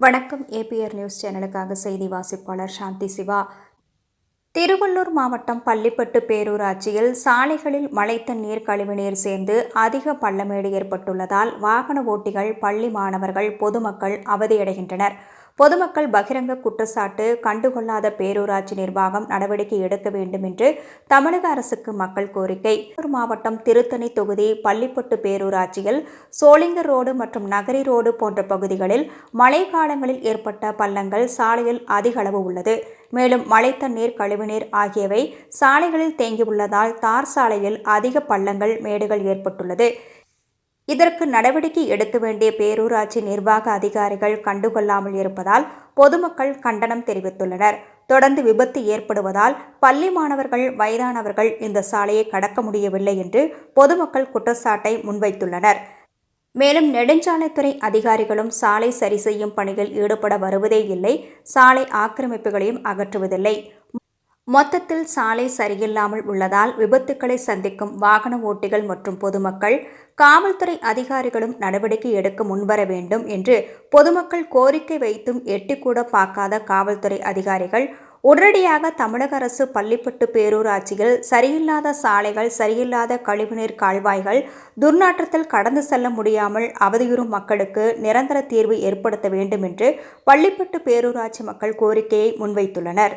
வணக்கம். APR news சேனலுக்காக செய்தி வாசிப்பாளர் சாந்தி சிவா. திருவள்ளூர் மாவட்டம் பள்ளிப்பட்டு பேரூராட்சியில் சாலைகளில் மழைத்த நீர் கழிவுநீர் சேர்ந்து அதிக பள்ளமேடு ஏற்பட்டுள்ளதால் வாகன ஓட்டிகள் பள்ளி மாணவர்கள் பொதுமக்கள் அவதியடைகின்றனர். பொதுமக்கள் பகிரங்க குற்றச்சாட்டு கண்டுகொள்ளாத பேரூராட்சி நிர்வாகம் நடவடிக்கை எடுக்க வேண்டும் என்று தமிழக அரசுக்கு மக்கள் கோரிக்கை. மாவட்டம் திருத்தணி தொகுதி பள்ளிப்பட்டு பேரூராட்சியில் சோளிங்கர் ரோடு மற்றும் நகரி ரோடு போன்ற பகுதிகளில் மழை காலங்களில் ஏற்பட்ட பள்ளங்கள் சாலையில் அதிக அளவு உள்ளது. மேலும் மழை தண்ணீர் கழிவுநீர் ஆகியவை சாலைகளில் தேங்கியுள்ளதால் தார் சாலையில் அதிக பள்ளங்கள் மேடுகள் ஏற்பட்டுள்ளது. இதற்கு நடவடிக்கை எடுக்க வேண்டிய பேரூராட்சி நிர்வாக அதிகாரிகள் கண்டுகொள்ளாமல் இருப்பதால் பொதுமக்கள் கண்டனம் தெரிவித்துள்ளனர். தொடர்ந்து விபத்து ஏற்படுவதால் பள்ளி மாணவர்கள் வயதானவர்கள் இந்த சாலையை கடக்க முடியவில்லை என்று பொதுமக்கள் குற்றச்சாட்டை முன்வைத்துள்ளனர். மேலும் நெடுஞ்சாலைத்துறை அதிகாரிகளும் சாலை சரி செய்யும் பணியில் ஈடுபட வருவதே இல்லை. சாலை ஆக்கிரமிப்புகளையும் அகற்றுவதில்லை. மொத்தத்தில் சாலை சரியில்லாமல் உள்ளதால் விபத்துக்களை சந்திக்கும் வாகன ஓட்டிகள் மற்றும் பொதுமக்கள் காவல்துறை அதிகாரிகளும் நடவடிக்கை எடுக்க முன்வர வேண்டும் என்று பொதுமக்கள் கோரிக்கை வைத்தும் எட்டிக்கூட பார்க்காத காவல்துறை அதிகாரிகள் உடனடியாக தமிழக அரசு பள்ளிப்பட்டு பேரூராட்சியில் சரியில்லாத சாலைகள் சரியில்லாத கழிவுநீர் கால்வாய்கள் துர்நாற்றத்தில் கடந்து செல்ல முடியாமல் அவதியுறும் மக்களுக்கு நிரந்தர தீர்வு ஏற்படுத்த வேண்டும் என்று பள்ளிப்பட்டு பேரூராட்சி மக்கள் கோரிக்கையை முன்வைத்துள்ளனர்.